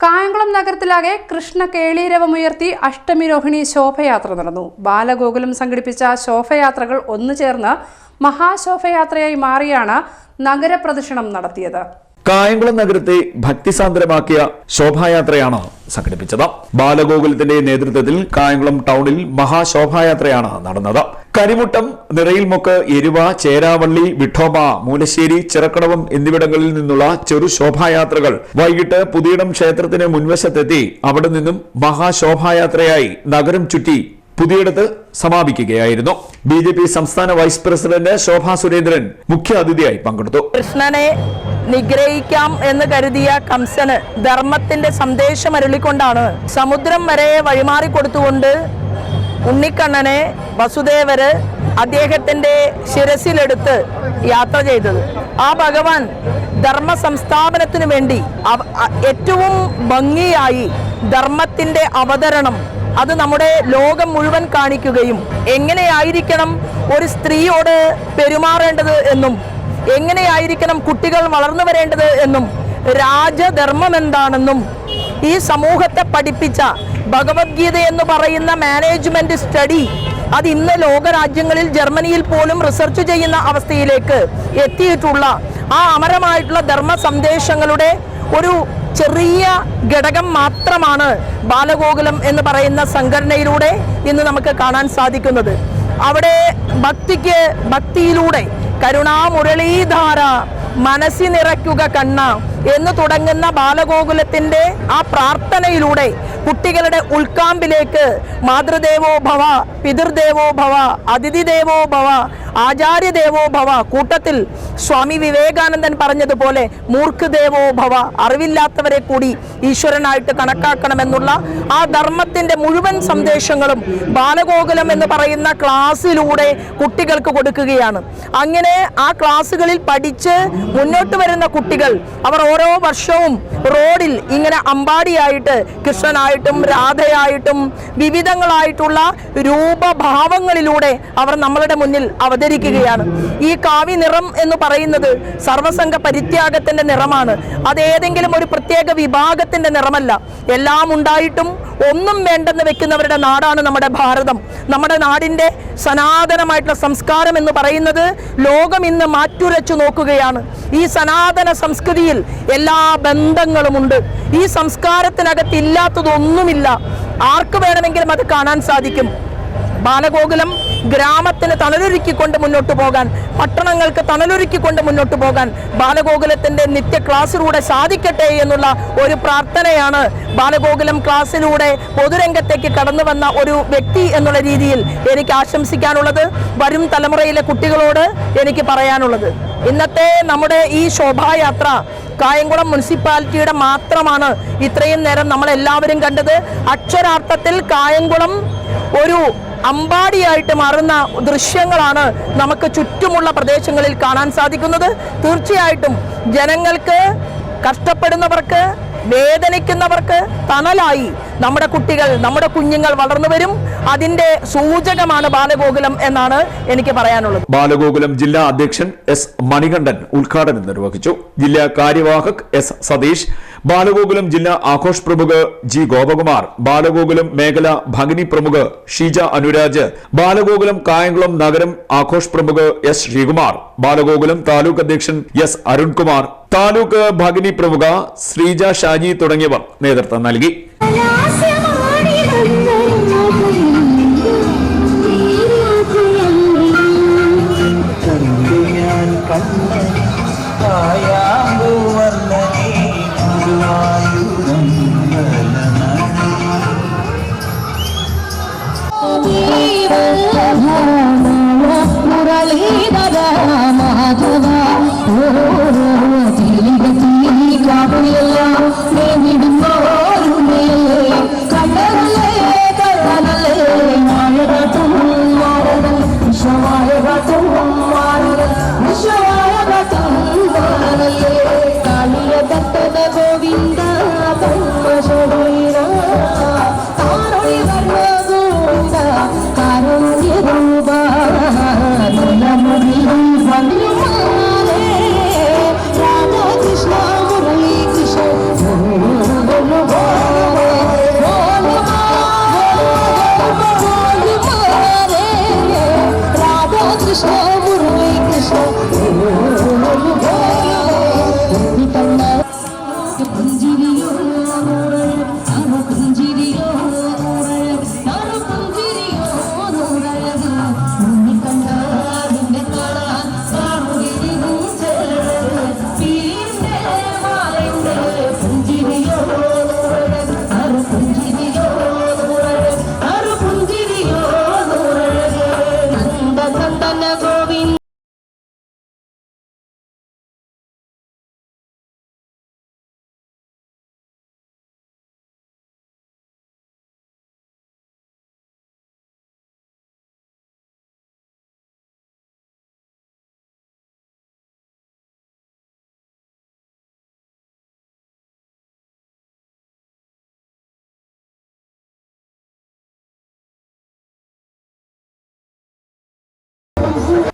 കായംകുളം നഗരത്തിലാകെ കൃഷ്ണ കേളീരവമുയർത്തി അഷ്ടമിരോഹിണി ശോഭയാത്ര നടന്നു. ബാലഗോകുലം സംഘടിപ്പിച്ച ശോഭയാത്രകൾ ഒന്നു ചേർന്ന് മഹാശോഭയാത്രയായി മാറിയാണ് നഗരപ്രദക്ഷിണം നടത്തിയത്. കായംകുളം നഗരത്തെ ഭക്തിസാന്ദ്രമാക്കിയ ശോഭായാത്രയാണ് സംഘടിപ്പിച്ചത്. ബാലഗോകുലത്തിന്റെ നേതൃത്വത്തിൽ കായംകുളം ടൗണിൽ മഹാശോഭായാത്രയാണ് നടന്നത്. കരിമുട്ടം നിറയിൽമുക്ക് എരുവ ചേരാവള്ളി വിഠോബ മൂലശ്ശേരി ചിറക്കടവം എന്നിവിടങ്ങളിൽ നിന്നുള്ള ചെറു ശോഭായാത്രകൾ വൈകിട്ട് പുതിയിടം ക്ഷേത്രത്തിന് മുൻവശത്തെത്തി അവിടെ നിന്നും മഹാശോഭായാത്രയായി നഗരം ചുറ്റി പുതിയിടത്ത് സമാപിക്കുകയായിരുന്നു. ബി ജെ പി സംസ്ഥാന വൈസ് പ്രസിഡന്റ് ശോഭാ സുരേന്ദ്രൻ മുഖ്യാതിഥിയായി പങ്കെടുത്തു. കൃഷ്ണനെ നിഗ്രഹിക്കാം എന്ന് കരുതിയ കംസന് ധർമ്മത്തിന്റെ സന്ദേശം അരുളിക്കൊണ്ടാണ് സമുദ്രം വരെ വഴിമാറി കൊടുത്തുകൊണ്ട് ഉണ്ണിക്കണ്ണനെ വസുദേവര് അദ്ദേഹത്തിന്റെ ശിരസിലെടുത്ത് യാത്ര ചെയ്തത്. ആ ഭഗവാൻ ധർമ്മ സംസ്ഥാപനത്തിനു വേണ്ടി ഏറ്റവും ഭംഗിയായി ധർമ്മത്തിന്റെ അവതരണം അത് നമ്മുടെ ലോകം മുഴുവൻ കാണിക്കുകയും എങ്ങനെയായിരിക്കണം ഒരു സ്ത്രീയോട് പെരുമാറേണ്ടത് എന്നും എങ്ങനെയായിരിക്കണം കുട്ടികൾ വളർന്നു വരേണ്ടത് എന്നും രാജധർമ്മം എന്താണെന്നും ഈ സമൂഹത്തെ പഠിപ്പിച്ച ഭഗവത്ഗീത എന്ന് പറയുന്ന മാനേജ്മെന്റ് സ്റ്റഡി അത് ഇന്ന് ലോകരാജ്യങ്ങളിൽ ജർമ്മനിയിൽ പോലും റിസർച്ച് ചെയ്യുന്ന അവസ്ഥയിലേക്ക് എത്തിയിട്ടുള്ള ആ അമരമായിട്ടുള്ള ധർമ്മ സന്ദേശങ്ങളുടെ ഒരു ചെറിയ ഘടകം മാത്രമാണ് ബാലഗോകുലം എന്ന് പറയുന്ന സംഘടനയിലൂടെ ഇന്ന് നമുക്ക് കാണാൻ സാധിക്കുന്നത്. അവിടെ ഭക്തിക്ക് ഭക്തിയിലൂടെ കരുണാമുരളീധാര മനസ്സി നിറയ്ക്കുക കണ്ണ എന്ന് തുടങ്ങുന്ന ബാലഗോകുലത്തിന്റെ ആ പ്രാർത്ഥനയിലൂടെ കുട്ടികളുടെ ഉൾക്കാമ്പിലേക്ക് മാതൃദേവോ ഭവ പിതൃദേവോ ഭവ അതിഥിദേവോ ഭവ ആചാര്യ ദേവോ ഭവ കൂട്ടത്തിൽ സ്വാമി വിവേകാനന്ദൻ പറഞ്ഞതുപോലെ മൂർഖദേവോ ദേവോ ഭവ അറിവില്ലാത്തവരെ കൂടി ഈശ്വരനായിട്ട് കണക്കാക്കണമെന്നുള്ള ആ ധർമ്മത്തിന്റെ മുഴുവൻ സന്ദേശങ്ങളും ബാലഗോകുലം എന്ന് പറയുന്ന ക്ലാസ്സിലൂടെ കുട്ടികൾക്ക് കൊടുക്കുകയാണ്. അങ്ങനെ ആ ക്ലാസ്സുകളിൽ പഠിച്ച് മുന്നോട്ട് വരുന്ന കുട്ടികൾ അവർ ഓരോ വർഷവും റോഡിൽ ഇങ്ങനെ അമ്പാടിയായിട്ട് കൃഷ്ണനായിട്ടും രാധയായിട്ടും വിവിധങ്ങളായിട്ടുള്ള രൂപഭാവങ്ങളിലൂടെ അവർ നമ്മളുടെ മുന്നിൽ അവതരിക്കുകയാണ് ഈ കാവി നിറം എന്ന് പറയുന്നത് സർവസംഘ പരിത്യാഗത്തിന്റെ നിറമാണ്. അത് ഏതെങ്കിലും ഒരു പ്രത്യേക വിഭാഗത്തിന്റെ നിറമല്ല. എല്ലാം ഉണ്ടായിട്ടും ഒന്നും വേണ്ടെന്ന് വെക്കുന്നവരുടെ നാടാണ് നമ്മുടെ ഭാരതം. നമ്മുടെ നാടിന്റെ സനാതനമായിട്ടുള്ള സംസ്കാരം എന്ന് പറയുന്നത് ലോകം ഇന്ന് മാറ്റുരച്ചു നോക്കുകയാണ്. ഈ സനാതന സംസ്കൃതിയിൽ എല്ലാ ബന്ധങ്ങളുമുണ്ട് ഈ സംസ്കാരത്തിനകത്ത് ഇല്ലാത്തതൊന്നുമില്ല. ആർക്ക് വേണമെങ്കിലും അത് കാണാൻ സാധിക്കും? ബാലഗോകുലം ഗ്രാമത്തിന് തണലൊരുക്കിക്കൊണ്ട് മുന്നോട്ട് പോകാൻ പട്ടണങ്ങൾക്ക് തണലൊരുക്കിക്കൊണ്ട് മുന്നോട്ട് പോകാൻ ബാലഗോകുലത്തിന്റെ നിത്യ ക്ലാസ്സിലൂടെ സാധിക്കട്ടെ എന്നുള്ള ഒരു പ്രാർത്ഥനയാണ് ബാലഗോകുലം ക്ലാസ്സിലൂടെ പൊതുരംഗത്തേക്ക് കടന്നു വന്ന ഒരു വ്യക്തി എന്നുള്ള രീതിയിൽ എനിക്ക് ആശംസിക്കാനുള്ളത്. വരും തലമുറയിലെ കുട്ടികളോട് എനിക്ക് പറയാനുള്ളത്. ഇന്നത്തെ നമ്മുടെ ഈ ശോഭായാത്ര കായംകുളം മുനിസിപ്പാലിറ്റിയുടെ മാത്രമാണ് ഇത്രയും നേരം നമ്മളെല്ലാവരും കണ്ടത്. അക്ഷരാർത്ഥത്തിൽ കായംകുളം ഒരു അമ്പാടിയായിട്ട് മാറുന്ന ദൃശ്യങ്ങളാണ് നമുക്ക് ചുറ്റുമുള്ള പ്രദേശങ്ങളിൽ കാണാൻ സാധിക്കുന്നത്. തീർച്ചയായിട്ടും ജനങ്ങൾക്ക് കഷ്ടപ്പെടുന്നവർക്ക് വേദനിക്കുന്നവർക്ക് തണലായി നമ്മുടെ കുട്ടികൾ നമ്മുടെ കുഞ്ഞുങ്ങൾ വളർന്നു വരും. അതിന്റെ സൂചകമാണ് ബാലഗോകുലം എന്നാണ് എനിക്ക് പറയാനുള്ളത്. ബാലഗോകുലം ജില്ലാ അധ്യക്ഷൻ എസ് മണികണ്ഠൻ ഉദ്ഘാടനം നിർവഹിച്ചു. ജില്ലാ കാര്യവാഹക് എസ് സതീഷ് ബാലഗോകുലം ജില്ലാ ആഘോഷ് പ്രമുഖ് ജി ഗോപകുമാർ ബാലഗോകുലം മേഖല ഭഗിനി പ്രമുഖ് ഷീജ അനുരാജ് ബാലഗോകുലം കായംകുളം നഗരം ആഘോഷ് പ്രമുഖ് എസ് ശ്രീകുമാർ ബാലഗോകുലം താലൂക്ക് അധ്യക്ഷൻ എസ് അരുൺകുമാർ താലൂക്ക് ഭഗിനി പ്രമുഖ ശ്രീജ ഷാജി തുടങ്ങിയവർ നേതൃത്വം നൽകി.